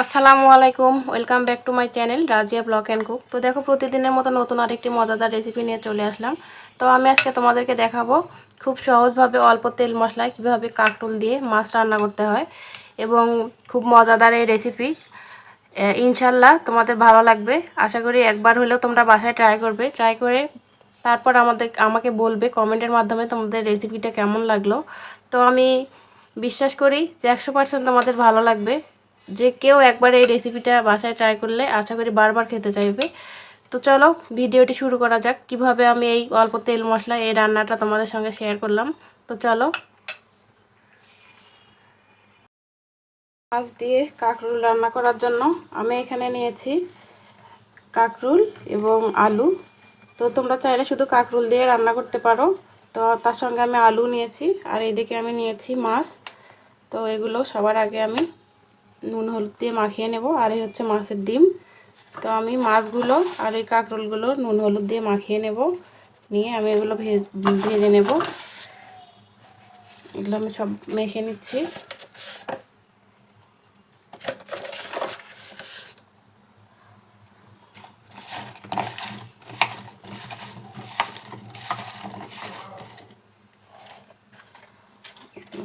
আসসালামু আলাইকুম welcome back to my channel Razia blog and cook তো দেখো, প্রতিদিনের মতো নতুন আরেকটি মজাদার রেসিপি নিয়ে চলে আসলাম। তো আমি আজকে তোমাদেরকে দেখাবো খুব সহজভাবে অল্প তেল মশলায় কীভাবে কাকটুল দিয়ে মাছ রান্না করতে হয় এবং খুব মজাদার এই রেসিপি ইনশাল্লাহ তোমাদের ভালো লাগবে। আশা করি একবার হলেও তোমরা বাসায় ট্রাই করবে। ট্রাই করে তারপর আমাদের, আমাকে বলবে কমেন্টের মাধ্যমে তোমাদের রেসিপিটা কেমন লাগল। তো আমি বিশ্বাস করি যে একশো পার্সেন্ট তোমাদের ভালো লাগবে। যে কেউ একবার এই রেসিপিটা বাসায় ট্রাই করলে আশা করি বারবার খেতে চাইবে। তো চলো, ভিডিওটি শুরু করা যাক। কীভাবে আমি এই অল্প তেল মশলা, এই রান্নাটা তোমাদের সঙ্গে শেয়ার করলাম। তো চলো। মাছ দিয়ে কাঁকরুল রান্না করার জন্য আমি এখানে নিয়েছি কাঁকরুল এবং আলু। তো তোমরা চাইলে শুধু কাঁকরুল দিয়ে রান্না করতে পারো। তো তার সঙ্গে আমি আলু নিয়েছি, আর এইদিকে আমি নিয়েছি মাছ। তো এগুলো সবার আগে আমি নুন, হলুদ দিয়ে মাখিয়ে নেব আর এই হচ্ছে মাছের ডিম। তো আমি মাছগুলো আর এই কাঁকরোলগুলো নুন, হলুদ দিয়ে মাখিয়ে নেব। নিয়ে আমি এগুলো ভেজ নেব। এগুলো আমি সব মেখে নিচ্ছি।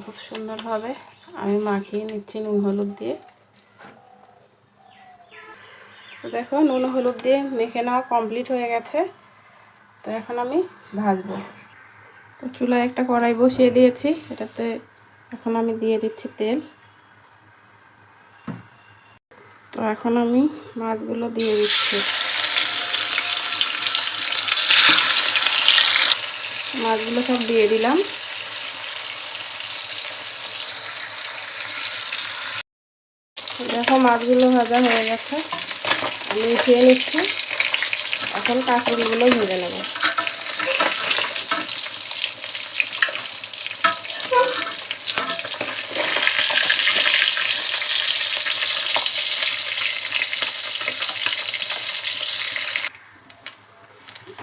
খুব সুন্দরভাবে আমি মাখিয়ে নিচ্ছি নুন হলুদ দিয়ে। তো দেখো, নুন হলুদ দিয়ে মেখে নেওয়া কমপ্লিট হয়ে গেছে। তো এখন আমি ভাজবো। তো চুলায় একটা কড়াই বসিয়ে দিয়েছি, এটাতে এখন আমি দিয়ে দিচ্ছি তেল। তো এখন আমি মাছগুলো দিয়ে দিচ্ছি। মাছগুলো সব দিয়ে দিলাম। দেখো মাছগুলো ভাজা হয়ে গেছে। আমি উঠিয়ে নিচ্ছি। এখন কাঁকড়গুলো ভেজে নেব।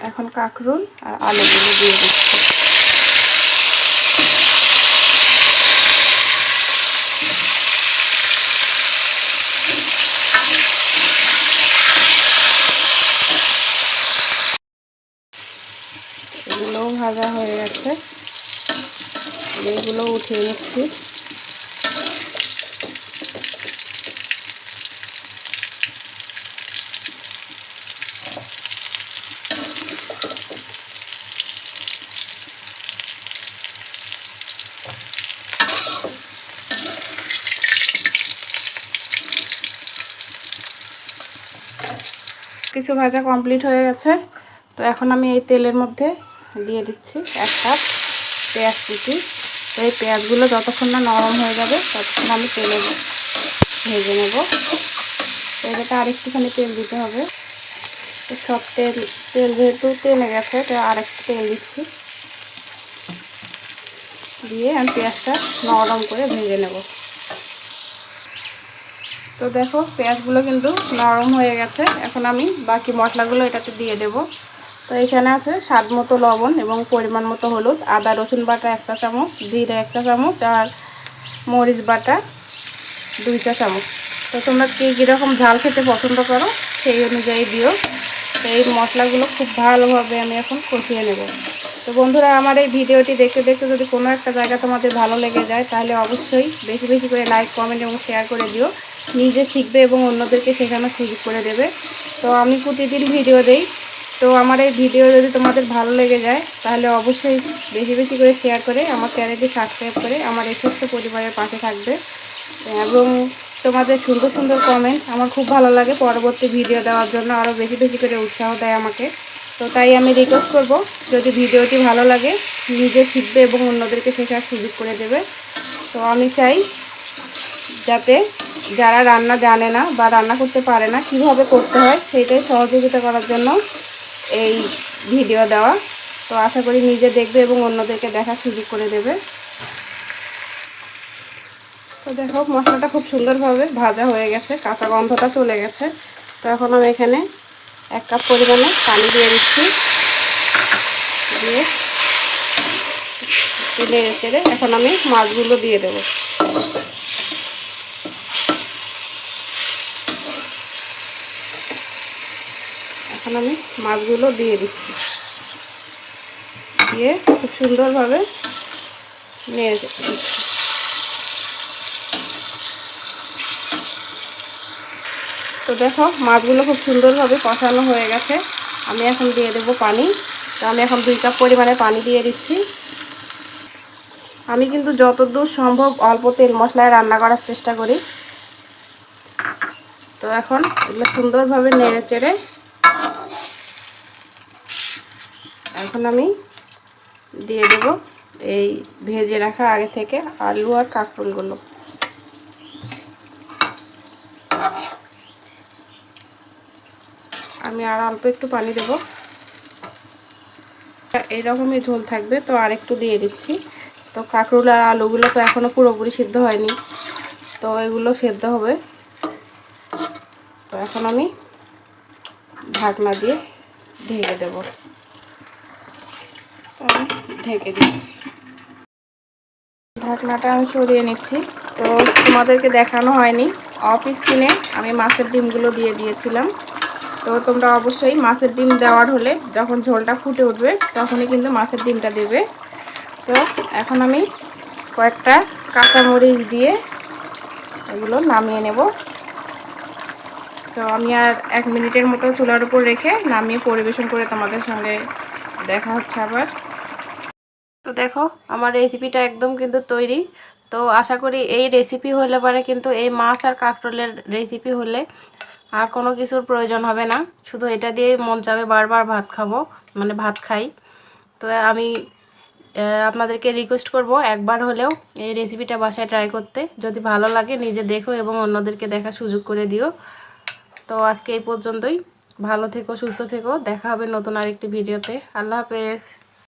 এখন কাঁকরুল আর আলুগুলো দিয়ে দিচ্ছি। এগুলোও ভাজা হয়ে গেছে। এগুলো উঠিয়ে নিচ্ছি। কিছু ভাজা কমপ্লিট হয়ে গেছে। তো এখন আমি এই তেলের মধ্যে দিয়ে দিচ্ছি এক কাপ পেঁয়াজ কুচি। তো এই পেঁয়াজগুলো যতক্ষণ না নরম হয়ে যাবে, ততক্ষণ আমি তেলে ভেজে নেব। তো এটাতে আরেকটুখানি তেল দিতে হবে। তো সব তেল তেল যেহেতু তেলে গেছে, তো আরেকটু তেল দিচ্ছি। দিয়ে আমি পেঁয়াজটা নরম করে ভেজে নেব। তো দেখো, পেঁয়াজগুলো কিন্তু নরম হয়ে গেছে। এখন আমি বাকি মশলাগুলো এটাতে দিয়ে দেব। তো এখানে আছে স্বাদ মতো লবণ এবং পরিমাণ মতো হলুদ, আদা, রসুন বাটা একটা চামচ, জিরে একটা চামচ আর মরিচ বাটা দুই চা চামচ। তো তোমরা কে কীরকম ঝাল খেতে পছন্দ করো সেই অনুযায়ী দিও। এই মশলাগুলো খুব ভালোভাবে আমি এখন কষিয়ে নেব। তো বন্ধুরা, আমার এই ভিডিওটি দেখতে দেখতে যদি কোনো একটা জায়গা তোমাদের ভালো লেগে যায়, তাহলে অবশ্যই বেশি বেশি করে লাইক, কমেন্ট এবং শেয়ার করে দিও। নিজে শিখবে এবং অন্যদেরকে শেখানোর সুযোগ করে দেবে। তো আমি প্রতিদিন ভিডিও দেই। তো আমার এই ভিডিও যদি তোমাদের ভালো লেগে যায়, তাহলে অবশ্যই বেশি বেশি করে শেয়ার করে আমার চ্যানেলটি সাবস্ক্রাইব করে আমার এই ছোট্ট পরিবারের পাশে থাকবে। এবং তোমাদের সুন্দর সুন্দর কমেন্ট আমার খুব ভালো লাগে পরবর্তী ভিডিও দেওয়ার জন্য আরও বেশি বেশি করে উৎসাহ দেয় আমাকে। তো তাই আমি রিকোয়েস্ট করব, যদি ভিডিওটি ভালো লাগে, নিজে শিখবে এবং অন্যদেরকে শেখার সুযোগ করে দেবে। তো আমি চাই যাতে যারা রান্না জানে না বা রান্না করতে পারে না, কীভাবে করতে হয় সেটাই সহযোগিতা করার জন্য এই ভিডিও দেওয়া। তো আশা করি নিজে দেখবে এবং অন্যদেরকে দেখার সুযোগ করে দেবে। তো দেখো, মশলাটা খুব সুন্দরভাবে ভাজা হয়ে গেছে, কাঁচা গন্ধটা চলে গেছে। তো এখন আমি এখানে এক কাপ পরিমাণে পানি দিয়ে দিচ্ছি। দিয়ে নেড়ে চেড়ে এখন আমি মাছগুলো দিয়ে দেবো। এখন আমি মাছগুলো দিয়ে দিচ্ছি। দিয়ে খুব সুন্দরভাবে নিয়ে তো দেখো, মাছগুলো খুব সুন্দরভাবে কষানো হয়ে গেছে। আমি এখন দিয়ে দেব পানি। তো আমি এখন দুই কাপ পরিমাণে পানি দিয়ে দিচ্ছি। আমি কিন্তু যতদূর সম্ভব অল্প তেল মশলায় রান্না করার চেষ্টা করি। তো এখন এগুলো সুন্দরভাবে নেড়ে চেড়ে এখন আমি দিয়ে দেব এই ভেজে রাখা আগে থেকে আলু আর কাঁকরুলগুলো। আমি আর অল্প একটু পানি দেব। এইরকমই ঝোল থাকবে, তো আর একটু দিয়ে দিচ্ছি। তো কাঁকরুল আর আলুগুলো তো এখনও পুরোপুরি সিদ্ধ হয়নি, তো এগুলো সেদ্ধ হবে। তো এখন আমি ঢাকনা দিয়ে ঢেকে দেব। আমি ঢেকে দিচ্ছি। ঢাকনাটা আমি সরিয়ে নিচ্ছি। তো তোমাদেরকে দেখানো হয়নি। অফ স্ক্রিনে আমি মাছের ডিমগুলো দিয়ে দিয়েছিলাম। তো তোমরা অবশ্যই মাছের ডিম দেওয়ার হলে যখন ঝোলটা ফুটে উঠবে তখনই কিন্তু মাছের ডিমটা দেবে। তো এখন আমি কয়েকটা কাঁচামরিচ দিয়ে এগুলো নামিয়ে নেব। তো আমি আর এক মিনিটের মতো চুলার উপর রেখে নামিয়ে পরিবেশন করে তোমাদের সঙ্গে দেখা হচ্ছে আবার। তো দেখো, আমার রেসিপিটা একদম কিন্তু তৈরি। তো আশা করি এই রেসিপি হলে পরে কিন্তু এই মাছ আর কাঁকরোলের রেসিপি হলে আর কোনো কিছুর প্রয়োজন হবে না। শুধু এটা দিয়ে মন চাবে বারবার ভাত খাব মানে ভাত খাই। তো আমি আপনাদেরকে রিকোয়েস্ট করব একবার হলেও এই রেসিপিটা বাসায় ট্রাই করতে। যদি ভালো লাগে, নিজে দেখো এবং অন্যদেরকে দেখার সুযোগ করে দিও। তো আজকে এই পর্যন্তই। ভালো থেকো, সুস্থ থেকো। দেখা হবে নতুন আরেকটি ভিডিওতে। আল্লাহ হাফেজ।